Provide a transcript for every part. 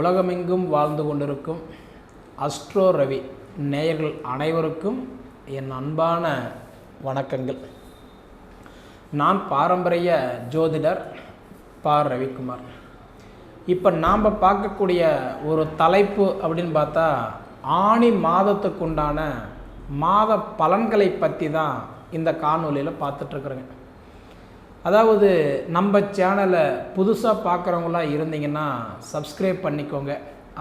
உலகமெங்கும் வாழ்ந்து கொண்டிருக்கும் அஸ்ட்ரோ ரவி நேயர்கள் அனைவருக்கும் என் அன்பான வணக்கங்கள். நான் பாரம்பரிய ஜோதிடர் பா ரவிக்குமார். இப்போ நாம் பார்க்கக்கூடிய ஒரு தலைப்பு அப்படின்னு பார்த்தா ஆணி மாதத்துக்குண்டான மாத பலன்களை பற்றி தான் இந்த காணொலியில் பார்த்துட்ருக்குறேங்க அதாவது நம்ம சேனலை புதுசாக பார்க்குறவங்களாம் இருந்தீங்கன்னா சப்ஸ்கிரைப் பண்ணிக்கோங்க.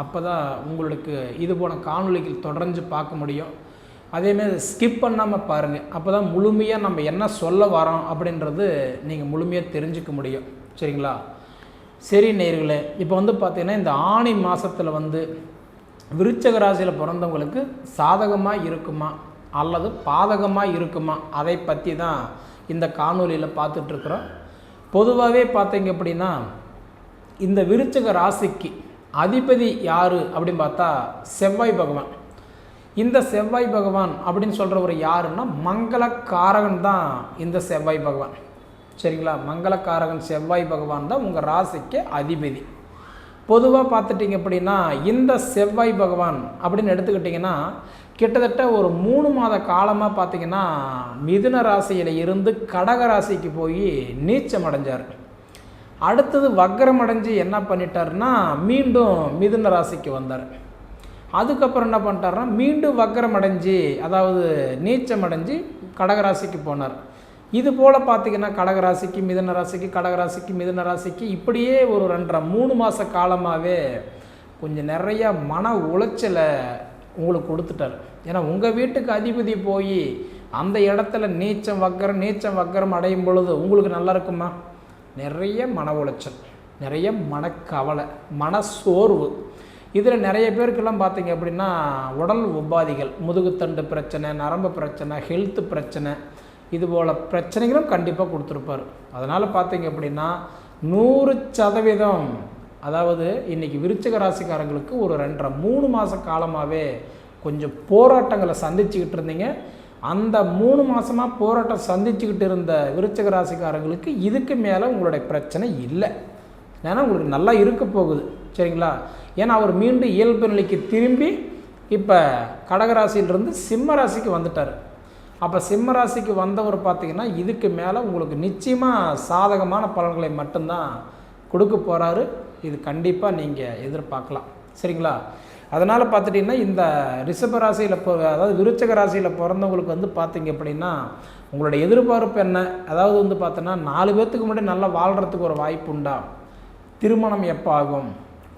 அப்போ தான் உங்களுக்கு இது போன காணொளிகள் தொடர்ந்து பார்க்க முடியும். அதேமாரி ஸ்கிப் பண்ணாமல் பாருங்கள் அப்போ தான் முழுமையாக நம்ம என்ன சொல்ல வரோம் அப்படின்றது நீங்கள் முழுமையாக தெரிஞ்சுக்க முடியும். சரிங்களா? சரி நேர்களே இப்போ வந்து பார்த்திங்கன்னா இந்த ஆணி மாதத்தில் வந்து விருச்சக ராசியில் பிறந்தவங்களுக்கு சாதகமாக இருக்குமா? அல்லது பாதகமாக இருக்குமா? அதை பற்றி தான் இந்த காணொலியில் பார்த்துட்ருக்குறோம். பொதுவாகவே பார்த்தீங்க அப்படின்னா இந்த விருச்சக ராசிக்கு அதிபதி யார் அப்படின்னு பார்த்தா செவ்வாய் பகவான். இந்த செவ்வாய் பகவான் அப்படின்னு சொல்கிறவர் யாருன்னா மங்களக்காரகன் தான் இந்த செவ்வாய் பகவான். சரிங்களா? மங்களக்காரகன் செவ்வாய் பகவான் தான் உங்கள் ராசிக்கு அதிபதி. பொதுவாக பார்த்துட்டிங்க அப்படின்னா இந்த செவ்வாய் பகவான் அப்படின்னு எடுத்துக்கிட்டிங்கன்னா கிட்டத்தட்ட ஒரு மூணு மாத காலமாக பார்த்தீங்கன்னா மிதுன ராசியில் இருந்து கடக ராசிக்கு போய் நீச்சம் அடைஞ்சார். அடுத்தது வக்கரம் அடைஞ்சு என்ன பண்ணிட்டாருன்னா மீண்டும் மிதுன ராசிக்கு வந்தார். அதுக்கப்புறம் என்ன பண்ணிட்டாருன்னா மீண்டும் வக்கரம் அடைஞ்சு அதாவது நீச்சம் அடைஞ்சு கடகராசிக்கு போனார். இது போல் பார்த்தீங்கன்னா கடகராசிக்கு மிதன ராசிக்கு கடகராசிக்கு மிதன ராசிக்கு இப்படியே ஒரு ரெண்டரை மூணு மாத காலமாகவே கொஞ்சம் நிறைய மன உளைச்சலை உங்களுக்கு கொடுத்துட்டார். ஏன்னா உங்கள் வீட்டுக்கு அதிபதி போய் அந்த இடத்துல நீச்சம் வக்கரம் நீச்சம் வக்கரம் அடையும் பொழுது உங்களுக்கு நல்லா இருக்குமா? நிறைய மன உளைச்சல் நிறைய மனக்கவலை மன சோர்வு. இதில் நிறைய பேருக்கெல்லாம் பார்த்தீங்க அப்படின்னா உடல் உபாதிகள் முதுகுத்தண்டு பிரச்சனை நரம்பு பிரச்சனை ஹெல்த்து பிரச்சனை இது போல் பிரச்சனைகளும் கண்டிப்பாக கொடுத்துருப்பார். அதனால் பார்த்தீங்க அப்படின்னா நூறு சதவீதம் அதாவது இன்றைக்கி விருச்சிக ராசிக்காரங்களுக்கு ஒரு ரெண்டரை மூணு மாத காலமாகவே கொஞ்சம் போராட்டங்களை சந்திச்சுக்கிட்டு இருந்தீங்க. அந்த மூணு மாதமாக போராட்டம் சந்திச்சுக்கிட்டு இருந்த விருச்சிக ராசிக்காரங்களுக்கு இதுக்கு மேலே உங்களுடைய பிரச்சனை இல்லை. ஏன்னா உங்களுக்கு நல்லா இருக்க போகுது. சரிங்களா? ஏன்னா அவர் மீண்டும் இயல்பு நிலைக்கு திரும்பி இப்போ கடகராசியிலிருந்து சிம்ம ராசிக்கு வந்துட்டார். அப்போ சிம்ம ராசிக்கு வந்தவர் பார்த்தீங்கன்னா இதுக்கு மேலே உங்களுக்கு நிச்சயமாக சாதகமான பலன்களை மட்டும்தான் கொடுக்க போகிறாரு இது கண்டிப்பாக நீங்கள் எதிர்பார்க்கலாம். சரிங்களா? அதனால் பார்த்துட்டிங்கன்னா இந்த ரிஷப ராசியில் அதாவது விருச்சக ராசியில் பிறந்தவங்களுக்கு வந்து பார்த்தீங்க அப்படின்னா உங்களோட எதிர்பார்ப்பு என்ன? அதாவது வந்து பார்த்தோன்னா நாலு பேர்த்துக்கு முன்னாடி நல்லா வாழ்கிறதுக்கு ஒரு வாய்ப்பு உண்டா? திருமணம் எப்போ ஆகும்?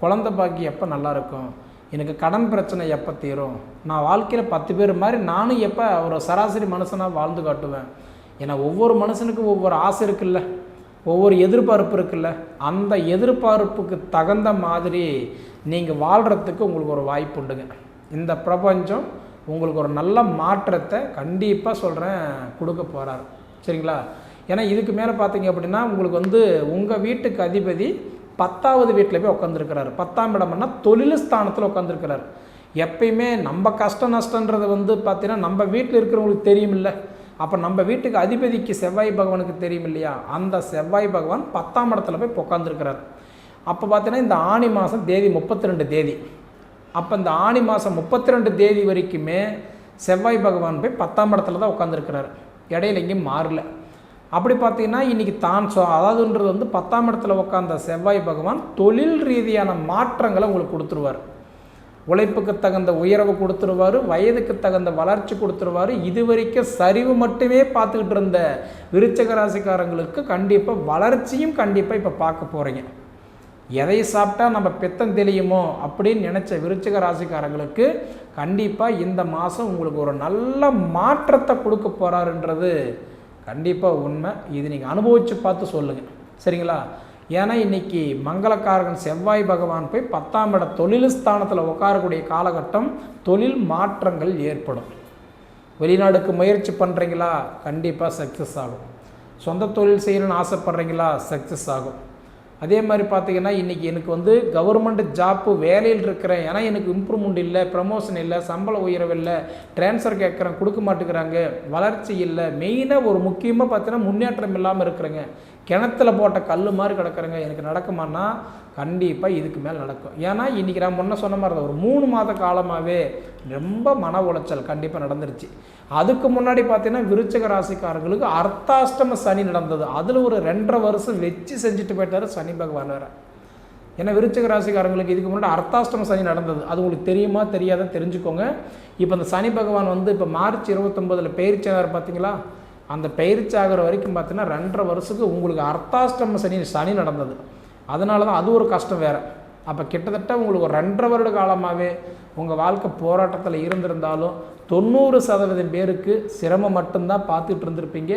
குழந்த பாக்கி எப்போ நல்லாயிருக்கும் எனக்கு கடன் பிரச்சனை எப்போ தீரும்? நான் வாழ்க்கையில் பத்து பேர் மாதிரி நானும் எப்போ ஒரு சராசரி மனுஷனாக வாழ்ந்து காட்டுவேன்? ஏன்னா ஒவ்வொரு மனுஷனுக்கும் ஒவ்வொரு ஆசை இருக்குல்ல. ஒவ்வொரு எதிர்பார்ப்பு இருக்குல்ல. அந்த எதிர்பார்ப்புக்கு தகுந்த மாதிரி நீங்கள் வாழ்கிறதுக்கு உங்களுக்கு ஒரு வாய்ப்பு உண்டுங்க. இந்த பிரபஞ்சம் உங்களுக்கு ஒரு நல்ல மாற்றத்தை கண்டிப்பாக சொல்கிறேன் கொடுக்க போகிறார் சரிங்களா? ஏன்னா இதுக்கு மேலே பார்த்தீங்க அப்படின்னா உங்களுக்கு வந்து உங்கள் வீட்டுக்கு அதிபதி பத்தாவது வீட்டில் போய் உட்காந்துருக்கிறாரு பத்தாம் இடம்னா தொழில் ஸ்தானத்தில் உட்காந்துருக்கிறார் எப்பயுமே நம்ம கஷ்ட நஷ்டன்றது வந்து பார்த்தீங்கன்னா நம்ம வீட்டில் இருக்கிறவங்களுக்கு தெரியும் இல்லை அப்போ நம்ம வீட்டுக்கு அதிபதிக்கு செவ்வாய் பகவானுக்கு தெரியும் இல்லையா அந்த செவ்வாய் பகவான் பத்தாம் இடத்துல போய் உட்காந்துருக்கிறார் அப்போ பார்த்தீங்கன்னா இந்த ஆணி மாதம் தேதி முப்பத்தி ரெண்டு தேதி. அப்போ இந்த ஆணி மாதம் முப்பத்தி ரெண்டு தேதி வரைக்குமே செவ்வாய் பகவான் போய் பத்தாம் இடத்துல தான் உட்காந்துருக்கிறார் இடையில எங்கேயும் மாறல. அப்படி பார்த்தீங்கன்னா இன்றைக்கி தான் சொ அதாவதுன்றது வந்து பத்தாம் இடத்துல உட்காந்த செவ்வாய் பகவான் தொழில் ரீதியான மாற்றங்களை உங்களுக்கு கொடுத்துருவார். உழைப்புக்கு தகுந்த உயர்வு கொடுத்துருவார் வயதுக்கு தகுந்த வளர்ச்சி கொடுத்துருவார். இது வரைக்கும் சரிவு மட்டுமே பார்த்துக்கிட்டு இருந்த விருச்சக ராசிக்காரங்களுக்கு கண்டிப்பாக வளர்ச்சியும் கண்டிப்பாக இப்போ பார்க்க போகிறீங்க எதை சாப்பிட்டா நம்ம பித்தம் தெளியுமோ அப்படின்னு நினச்ச விருச்சிக ராசிக்காரங்களுக்கு கண்டிப்பாக இந்த மாதம் உங்களுக்கு ஒரு நல்ல மாற்றத்தை கொடுக்க போகிறாருன்றது கண்டிப்பாக உண்மை. இது நீங்கள் அனுபவித்து பார்த்து சொல்லுங்கள் சரிங்களா? ஏன்னா இன்றைக்கி மங்களக்காரகன் செவ்வாய் பகவான் போய் பத்தாம் இட தொழில் ஸ்தானத்தில் உட்காரக்கூடிய காலகட்டம் தொழில் மாற்றங்கள் ஏற்படும். வெளிநாடுக்கு முயற்சி பண்ணுறீங்களா கண்டிப்பாக சக்ஸஸ் ஆகும். சொந்த தொழில் செய்யணும்னு ஆசைப்பட்றீங்களா? சக்ஸஸ் ஆகும். அதே மாதிரி பார்த்தீங்கன்னா இன்றைக்கி எனக்கு வந்து கவர்மெண்ட் ஜாப்பு வேலையில் இருக்கிறேன். ஏன்னா எனக்கு இம்ப்ரூவ்மெண்ட் இல்லை ப்ரமோஷன் இல்லை சம்பள உயர்வு இல்லை ட்ரான்ஸ்ஃபர் கேட்குறேன் கொடுக்க மாட்டேங்கிறாங்க. வளர்ச்சி இல்லை. மெயினாக ஒரு முக்கியமாக பார்த்தீங்கன்னா முன்னேற்றம் இல்லாமல் இருக்கிறேங்க. கிணத்துல போட்ட கல் மாதிரி கிடக்குறங்க. எனக்கு நடக்குமான்னா கண்டிப்பாக இதுக்கு மேலே நடக்கும். ஏன்னா இன்றைக்கி நான் முன்ன சொன்ன மாதிரி தான் ஒரு மூணு மாத காலமாகவே ரொம்ப மன உளைச்சல் கண்டிப்பாக நடந்துருச்சு. அதுக்கு முன்னாடி பார்த்தீங்கன்னா விருச்சக ராசிக்காரர்களுக்கு அர்த்தாஷ்டம சனி நடந்தது. அதில் ஒரு ரெண்டரை வருஷம் வச்சு செஞ்சுட்டு போயிட்டார் சனி பகவான் வேறு. ஏன்னா விருச்சக ராசிக்காரங்களுக்கு இதுக்கு முன்னாடி அர்த்தாஷ்டம சனி நடந்தது. அது உங்களுக்கு தெரியுமா தெரியாத தெரிஞ்சுக்கோங்க. இப்போ இந்த சனி பகவான் வந்து இப்போ மார்ச் இருபத்தொம்பதில் பயிற்சியாளர் பார்த்தீங்களா அந்த பயிற்சி ஆகிற வரைக்கும் பார்த்தீங்கன்னா ரெண்டரை வருஷத்துக்கு உங்களுக்கு அர்த்தாஷ்டம சனி சனி நடந்தது. அதனால தான் அது ஒரு கஷ்டம் வேறு. அப்போ கிட்டத்தட்ட உங்களுக்கு ஒரு ரெண்டரை வருட காலமாகவே உங்கள் வாழ்க்கை போராட்டத்தில் இருந்திருந்தாலும் தொண்ணூறு சதவீதம் பேருக்கு சிரமம் மட்டும்தான் பார்த்துட்டு இருந்திருப்பீங்க.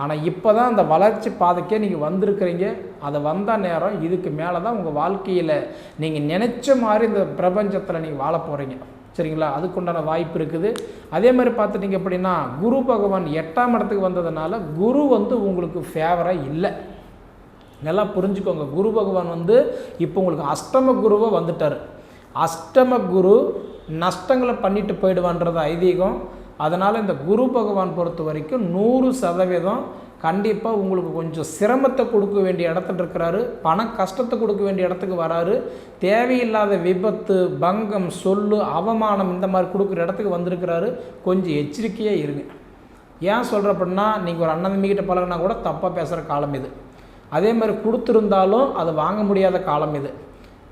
ஆனால் இப்போ தான் அந்த வளர்ச்சி பாதைக்கே நீங்கள் வந்திருக்கிறீங்க. அதை வந்த நேரம் இதுக்கு மேலே தான் உங்கள் வாழ்க்கையில் நீங்கள் நினச்ச மாதிரி இந்த பிரபஞ்சத்தில் நீங்கள் வாழ போகிறீங்க சரிங்களா? அதுக்குண்டான வாய்ப்பு இருக்குது. அதே மாதிரி பார்த்துட்டிங்க அப்படின்னா குரு பகவான் எட்டாம் இடத்துக்கு வந்ததுனால குரு வந்து உங்களுக்கு ஃபேவராக இல்லை. நல்லா புரிஞ்சுக்கோங்க. குரு பகவான் வந்து இப்போ உங்களுக்கு அஷ்டம குருவை வந்துட்டார். அஷ்டம குரு நஷ்டங்களை பண்ணிட்டு போயிடுவான்றது ஐதீகம். அதனால் இந்த குரு பகவான் பொறுத்த வரைக்கும் நூறு சதவீதம் கண்டிப்பாக உங்களுக்கு கொஞ்சம் சிரமத்தை கொடுக்க வேண்டிய இடத்துல இருக்கிறாரு. பண கஷ்டத்தை கொடுக்க வேண்டிய இடத்துக்கு வராரு. தேவையில்லாத விபத்து பங்கம் சொல்லு அவமானம் இந்த மாதிரி கொடுக்குற இடத்துக்கு வந்திருக்கிறாரு. கொஞ்சம் எச்சரிக்கையாக இருங்க. ஏன் சொல்கிற அப்படின்னா நீங்கள் ஒரு அண்ணன் தம்பிக்கிட்ட பழகினா கூட தப்பாக பேசுகிற காலம் இது. அதே மாதிரி கொடுத்துருந்தாலும் அது வாங்க முடியாத காலம் இது.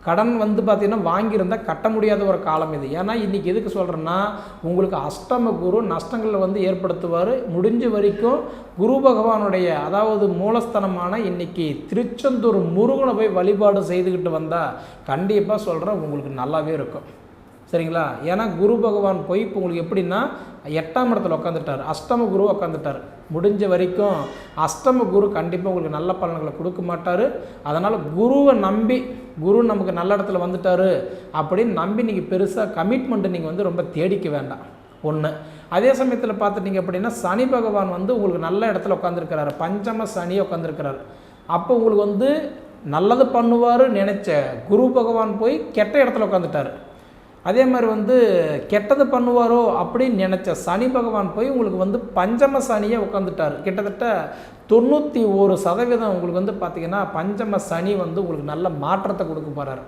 கடன் வந்து பார்த்திங்கன்னா வாங்கியிருந்தால் கட்ட முடியாத ஒரு காலம் இது. ஏன்னா இன்றைக்கி எதுக்கு சொல்கிறேன்னா உங்களுக்கு அஷ்டம குரு நஷ்டங்களை வந்து ஏற்படுத்துவார். முடிஞ்ச வரைக்கும் குரு பகவானுடைய அதாவது மூலஸ்தனமான இன்றைக்கி திருச்செந்தூர் முருகனை போய் வழிபாடு செய்துக்கிட்டு வந்தால் கண்டிப்பாக சொல்கிறேன் உங்களுக்கு நல்லாவே இருக்கும். சரிங்களா? ஏன்னா குரு பகவான் போய் இப்போ உங்களுக்கு எப்படின்னா எட்டாம் இடத்துல உட்காந்துட்டார் அஷ்டம குரு உட்காந்துட்டார் முடிஞ்ச வரைக்கும் அஷ்டம குரு கண்டிப்பாக உங்களுக்கு நல்ல பலன்களை கொடுக்க மாட்டார். அதனால் குருவை நம்பி குரு நமக்கு நல்ல இடத்துல வந்துட்டார் அப்படின்னு நம்பி நீங்கள் பெருசாக கமிட்மெண்ட்டு நீங்கள் வந்து ரொம்ப தேடிக்க வேண்டாம். ஒன்று அதே சமயத்தில் பார்த்துட்டிங்க அப்படின்னா சனி பகவான் வந்து உங்களுக்கு நல்ல இடத்துல உட்காந்துருக்கிறாரு பஞ்சம சனி உட்காந்துருக்கிறார் அப்போ உங்களுக்கு வந்து நல்லது பண்ணுவார் நினச்ச குரு பகவான் போய் கெட்ட இடத்துல உட்காந்துட்டார் அதே மாதிரி வந்து கெட்டது பண்ணுவாரோ அப்படின்னு நினச்ச சனி பகவான் போய் உங்களுக்கு வந்து பஞ்சம சனியை உட்காந்துட்டார் கிட்டத்தட்ட தொண்ணூற்றி ஒரு சதவீதம் உங்களுக்கு வந்து பார்த்திங்கன்னா பஞ்சம சனி வந்து உங்களுக்கு நல்ல மாற்றத்தை கொடுக்க போகிறார்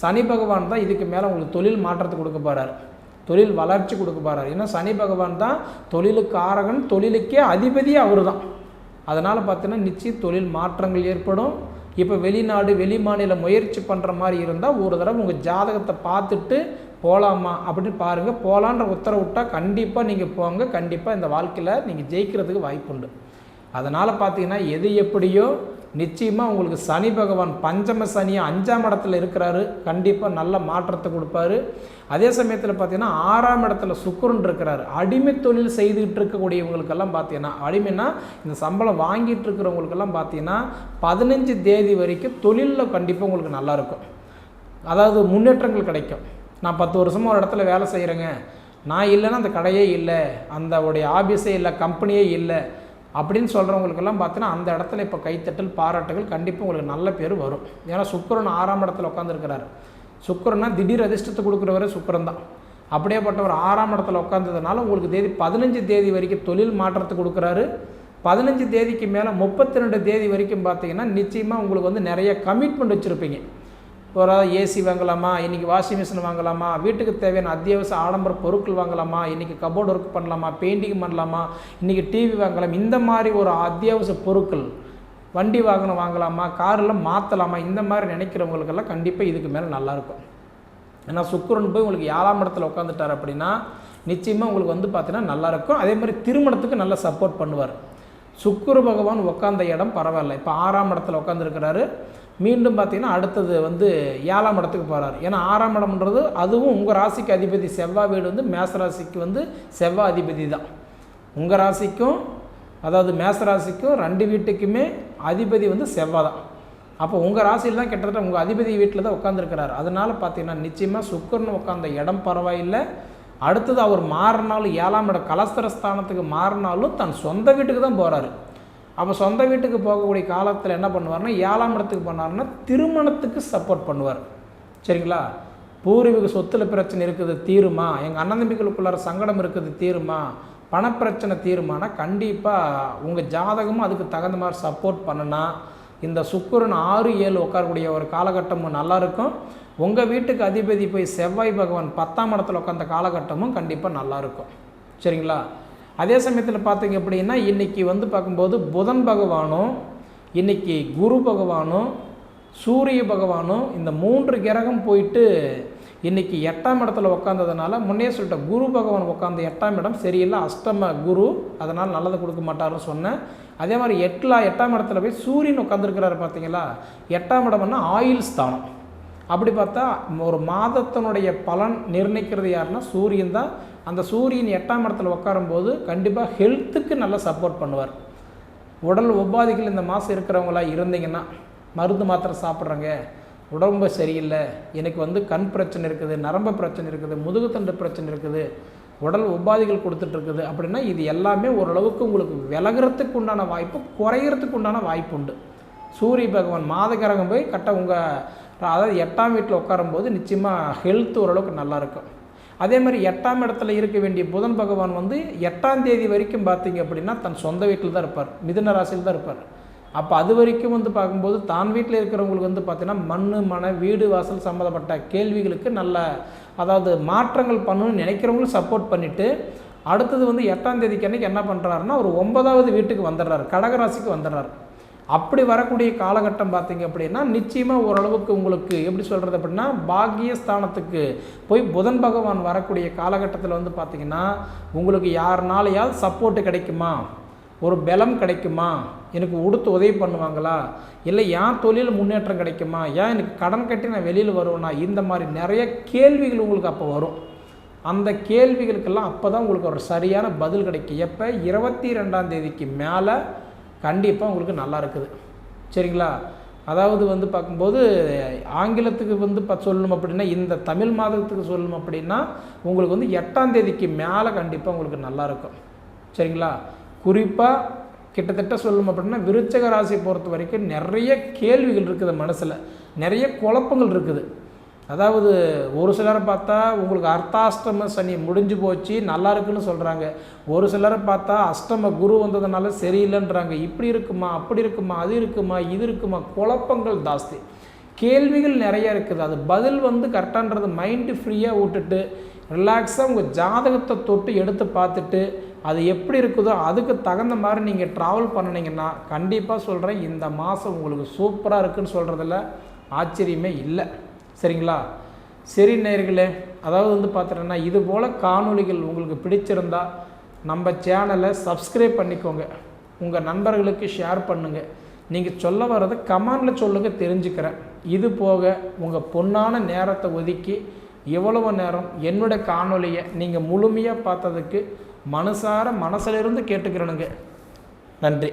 சனி பகவான் தான் இதுக்கு மேலே உங்களுக்கு தொழில் மாற்றத்தை கொடுக்க போகிறார் தொழில் வளர்ச்சி கொடுக்க போகிறார் ஏன்னா சனி பகவான் தான் தொழிலுக்கு ஆரகன் தொழிலுக்கே அதிபதியே அவர் தான் அதனால் பார்த்தீங்கன்னா நிச்சயம் தொழில் மாற்றங்கள் ஏற்படும். இப்போ வெளிநாடு வெளி மாநில முயற்சி பண்ணுற மாதிரி இருந்தால் ஒரு தடவை உங்கள் ஜாதகத்தை பார்த்துட்டு போகலாமா அப்படின்னு பாருங்கள் போகலான்ற உத்தரவு விட்டால் கண்டிப்பாக நீங்கள் போங்க. கண்டிப்பாக இந்த வாழ்க்கையில் நீங்கள் ஜெயிக்கிறதுக்கு வாய்ப்புண்டு. அதனால் பார்த்தீங்கன்னா எது எப்படியோ நிச்சயமாக உங்களுக்கு சனி பகவான் பஞ்சம சனி அஞ்சாம் இடத்துல இருக்கிறாரு. கண்டிப்பாக நல்ல மாற்றத்தை கொடுப்பாரு. அதே சமயத்தில் பார்த்தீங்கன்னா ஆறாம் இடத்துல சுக்குரன் இருக்கிறாரு. அடிமை தொழில் செய்துக்கிட்டு இருக்கக்கூடியவங்களுக்கெல்லாம் பார்த்தீங்கன்னா அடிமைனா இந்த சம்பளம் வாங்கிட்டு இருக்கிறவங்களுக்கெல்லாம் பார்த்தீங்கன்னா பதினஞ்சு தேதி வரைக்கும் தொழிலில் கண்டிப்பாக உங்களுக்கு நல்லாயிருக்கும் அதாவது முன்னேற்றங்கள் கிடைக்கும். நான் பத்து வருஷமாக ஒரு இடத்துல வேலை செய்கிறேங்க நான் இல்லைன்னா அந்த கடையே இல்லை. அந்த உடைய ஆஃபீஸே இல்லை கம்பெனியே இல்லை. அப்படின்னு சொல்கிறவங்களுக்கெல்லாம் பார்த்தீங்கன்னா அந்த இடத்துல இப்போ கைத்தட்டல் பாராட்டுகள் கண்டிப்பாக உங்களுக்கு நல்ல பேர் வரும். ஏன்னா சுக்கரன் ஆறாம் இடத்துல உட்காந்துருக்கிறாரு சுக்கரன்னா திடீர் அதிர்ஷ்டத்தை கொடுக்குறவரை சுக்கரன் தான். அப்படியேப்பட்ட ஒரு ஆறாம் இடத்துல உட்காந்ததுனால உங்களுக்கு தேதி பதினஞ்சு தேதி வரைக்கும் தொழில் மாற்றத்தை கொடுக்குறாரு. பதினஞ்சு தேதிக்கு மேலே முப்பத்தி ரெண்டு தேதி வரைக்கும் பார்த்தீங்கன்னா நிச்சயமாக உங்களுக்கு வந்து நிறைய கமிட்மெண்ட் வச்சுருப்பீங்க. ஒரு ஏசி வாங்கலாமா? இன்றைக்கி வாஷிங் மிஷின் வாங்கலாமா? வீட்டுக்கு தேவையான அத்தியாவசிய ஆடம்பர பொருட்கள் வாங்கலாமா? இன்றைக்கி கபோர்டு ஒர்க் பண்ணலாமா? பெயிண்டிங் பண்ணலாமா? இன்றைக்கி டிவி வாங்கலாம். இந்த மாதிரி ஒரு அத்தியாவசிய பொருட்கள் வண்டி வாகனம் வாங்கலாமா? காரில் மாற்றலாமா இந்த மாதிரி நினைக்கிறவங்களுக்கெல்லாம் கண்டிப்பாக இதுக்கு மேலே நல்லாயிருக்கும் ஏன்னா சுக்குரன் போய் உங்களுக்கு ஏழாம் இடத்துல உட்காந்துட்டார் அப்படின்னா நிச்சயமாக உங்களுக்கு வந்து பார்த்தீங்கன்னா நல்லாயிருக்கும் அதே மாதிரி திருமணத்துக்கு நல்லா சப்போர்ட் பண்ணுவார். சுக்குரு பகவான் உட்காந்த இடம் பரவாயில்ல. இப்போ ஆறாம் இடத்துல உட்காந்துருக்கிறாரு மீண்டும் பார்த்தீங்கன்னா அடுத்தது வந்து ஏழாம் இடத்துக்கு போகிறார் ஏன்னா ஆறாம் இடம்ன்றது அதுவும் உங்கள் ராசிக்கு அதிபதி செவ்வாய் வீடு வந்து மேச ராசிக்கு வந்து செவ்வாய் அதிபதி தான். உங்கள் ராசிக்கும் அதாவது மேச ராசிக்கும் ரெண்டு வீட்டுக்குமே அதிபதி வந்து செவ்வாய் தான். அப்போ உங்கள் ராசியில் தான் கிட்டத்தட்ட உங்கள் அதிபதி வீட்டில் தான் உட்காந்துருக்கிறார் அதனால் பார்த்தீங்கன்னா நிச்சயமாக சுக்கரன் உட்காந்த இடம் பரவாயில்லை. அடுத்தது அவர் மாறினாலும் ஏழாம் இடம் கலஸ்தரஸ்தானத்துக்கு மாறினாலும் தன் சொந்த வீட்டுக்கு தான் போகிறாரு அப்போ சொந்த வீட்டுக்கு போகக்கூடிய காலத்தில் என்ன பண்ணுவார்னா ஏழாம் இடத்துக்கு பண்ணார்னா திருமணத்துக்கு சப்போர்ட் பண்ணுவார். சரிங்களா? பூர்வீக சொத்துல பிரச்சனை இருக்குது தீருமா? எங்கள் அண்ணன் தம்பிகளுக்குள்ளார சங்கடம் இருக்குது தீருமா? பணப்பிரச்சனை தீருமானா கண்டிப்பாக உங்கள் ஜாதகமும் அதுக்கு தகுந்த மாதிரி சப்போர்ட் பண்ணுனா இந்த சுக்கிரன் ஆறு ஏழு உட்காரக்கூடிய ஒரு காலகட்டமும் நல்லா இருக்கும். உங்கள் வீட்டுக்கு அதிபதி போய் செவ்வாய் பகவான் பத்தாம் இடத்துல உட்காந்த காலகட்டமும் கண்டிப்பாக நல்லாயிருக்கும் சரிங்களா? அதே சமயத்தில் பார்த்தீங்க அப்படின்னா இன்றைக்கி வந்து பார்க்கும்போது புதன் பகவானும் இன்றைக்கி குரு பகவானும் சூரிய பகவானும் இந்த மூன்று கிரகம் போயிட்டு இன்றைக்கி எட்டாம் இடத்துல உட்காந்ததுனால முன்னே சொல்லிட்டேன் குரு பகவான் உட்காந்த எட்டாம் இடம் சரியில்லை அஷ்டம குரு அதனால் நல்லது கொடுக்க மாட்டாருன்னு சொன்னேன். அதே மாதிரி எட்டில் எட்டாம் இடத்துல போய் சூரியன் உட்காந்துருக்கிறாரு பார்த்தீங்களா எட்டாம் இடம்னா ஆயில் ஸ்தானம். அப்படி பார்த்தா ஒரு மாதத்தினுடைய பலன் நிர்ணயிக்கிறது யாருன்னா சூரியன் தான். அந்த சூரியன் எட்டாம் இடத்துல உட்காரும்போது கண்டிப்பாக ஹெல்த்துக்கு நல்லா சப்போர்ட் பண்ணுவார். உடல் உபாதைகள் இந்த மாதம் இருக்கிறவங்களா இருந்தீங்கன்னா மருந்து மாத்திரை சாப்பிட்றங்க உடம்பு சரியில்லை எனக்கு வந்து கண் பிரச்சனை இருக்குது நரம்பு பிரச்சனை இருக்குது முதுகுத்தண்டு பிரச்சனை இருக்குது உடல் உபாதைகள் கொடுத்துட்ருக்குது அப்படின்னா இது எல்லாமே ஓரளவுக்கு உங்களுக்கு விலகிறதுக்கு உண்டான வாய்ப்பு குறையிறதுக்கு உண்டான வாய்ப்பு உண்டு. சூரிய பகவான் மாதக்கரகம் போய் கட்ட உங்கள் அதாவது எட்டாம் வீட்டில் உட்காரும்போது நிச்சயமாக ஹெல்த் ஓரளவுக்கு நல்லாயிருக்கும் அதே மாதிரி எட்டாம் இடத்துல இருக்க வேண்டிய புதன் பகவான் வந்து எட்டாம் தேதி வரைக்கும் பார்த்தீங்க அப்படின்னா தன் சொந்த வீட்டில் தான் இருப்பார். மிதுன ராசியில் தான் இருப்பார். அப்போ அது வரைக்கும் வந்து பார்க்கும்போது தான் வீட்டில் இருக்கிறவங்களுக்கு வந்து பார்த்திங்கன்னா மண் மன வீடு வாசல் சம்மந்தப்பட்ட கேள்விகளுக்கு நல்ல அதாவது மாற்றங்கள் பண்ணணும்னு நினைக்கிறவங்களும் சப்போர்ட் பண்ணிவிட்டு அடுத்தது வந்து எட்டாம் தேதிக்கு அன்றைக்கி என்ன பண்ணுறாருன்னா ஒரு ஒன்பதாவது வீட்டுக்கு வந்துடுறாரு. கடகராசிக்கு வந்துடுறாரு. அப்படி வரக்கூடிய காலகட்டம் பார்த்தீங்க அப்படின்னா நிச்சயமாக ஓரளவுக்கு உங்களுக்கு எப்படி சொல்கிறது அப்படின்னா பாக்கியஸ்தானத்துக்கு போய் புதன் பகவான் வரக்கூடிய காலகட்டத்தில் வந்து பார்த்திங்கன்னா உங்களுக்கு யாருனாலையால் சப்போர்ட்டு கிடைக்குமா? ஒரு பலம் கிடைக்குமா? எனக்கு உடுத்து உதவி பண்ணுவாங்களா? இல்லை ஏன் தொழில் முன்னேற்றம் கிடைக்குமா? ஏன் எனக்கு கடன் கட்டி நான் வெளியில் வருவேனா? இந்த மாதிரி நிறைய கேள்விகள் உங்களுக்கு அப்போ வரும். அந்த கேள்விகளுக்கெல்லாம் அப்போ தான் உங்களுக்கு ஒரு சரியான பதில் கிடைக்கும். எப்போ? இருபத்தி ரெண்டாம் தேதிக்கு மேலே கண்டிப்பாக உங்களுக்கு நல்லா இருக்குது. சரிங்களா? அதாவது வந்து பார்க்கும்போது ஆங்கிலத்துக்கு வந்து ப சொல்லணும் அப்படின்னா இந்த தமிழ் மாதத்துக்கு சொல்லணும் அப்படின்னா உங்களுக்கு வந்து எட்டாம் தேதிக்கு மேலே கண்டிப்பாக உங்களுக்கு நல்லா இருக்கும். சரிங்களா? குறிப்பாக கிட்டத்தட்ட சொல்லணும் அப்படின்னா விருச்சக ராசியை பொறுத்த வரைக்கும் நிறைய கேள்விகள் இருக்குது மனசில். நிறைய குழப்பங்கள் இருக்குது. அதாவது ஒரு சிலரை பார்த்தா உங்களுக்கு அர்த்தாஷ்டம சனி முடிஞ்சு போச்சு நல்லா இருக்குன்னு சொல்கிறாங்க ஒரு சிலரை பார்த்தா அஷ்டம குரு வந்ததுனால சரியில்லைன்றாங்க. இப்படி இருக்குமா அப்படி இருக்குமா அது இருக்குமா இது இருக்குமா? குழப்பங்கள் ஜாஸ்தி. கேள்விகள் நிறைய இருக்குது. அது பதில் வந்து கரெக்டான்றது மைண்டு ஃப்ரீயாக விட்டுட்டு ரிலாக்ஸாக உங்கள் ஜாதகத்தை தொட்டு எடுத்து பார்த்துட்டு அது எப்படி இருக்குதோ அதுக்கு தகுந்த மாதிரி நீங்கள் ட்ராவல் பண்ணினீங்கன்னா கண்டிப்பாக சொல்கிறேன் இந்த மாதம் உங்களுக்கு சூப்பராக இருக்குன்னு சொல்கிறதுல ஆச்சரியமே இல்லை. சரிங்களா? சரி நேர்களே அதாவது வந்து பார்த்துட்டோன்னா இது போல் காணொலிகள் உங்களுக்கு பிடிச்சிருந்தா நம்ம சேனலை சப்ஸ்கிரைப் பண்ணிக்கோங்க. உங்கள் நண்பர்களுக்கு ஷேர் பண்ணுங்கள் நீங்கள் சொல்ல வர்றதை கமெண்டில் சொல்லுங்கள் தெரிஞ்சுக்கிறேன். இது போக உங்கள் பொன்னான நேரத்தை ஒதுக்கி எவ்வளவு நேரம் என்னுடைய காணொலியை நீங்கள் முழுமையாக பார்த்ததுக்கு மனசார மனசிலிருந்து கேட்டுக்கிறேனுங்க. நன்றி.